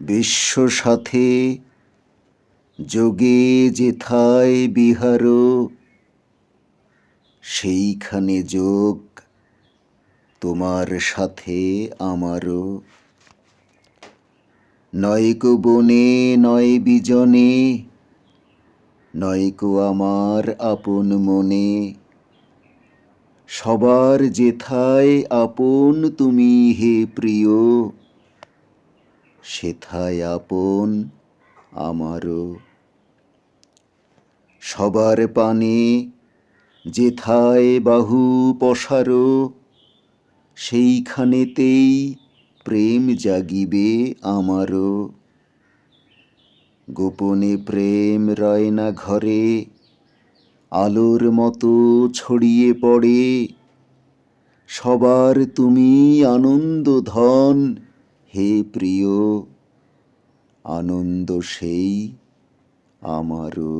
বিশ্ব সাথে যোগে যেথায় বিহার, সেইখানে যোগ তোমার সাথে আমারও নয়কো বনে, নয় বিজনে নয়কো আমার আপন মনে। সবার যেথায় আপন তুমি হে প্রিয় সেথায় আপন আমারও। সবার পানে যেথায় বাহু পসারো সেইখানেতেই প্রেম জাগিবে আমারও। গোপনে প্রেম রয় না ঘরে, আলোর মতো ছড়িয়ে পড়ে। সবার তুমি আনন্দ ধন হে প্রিয় আনন্দ সেই আমারও।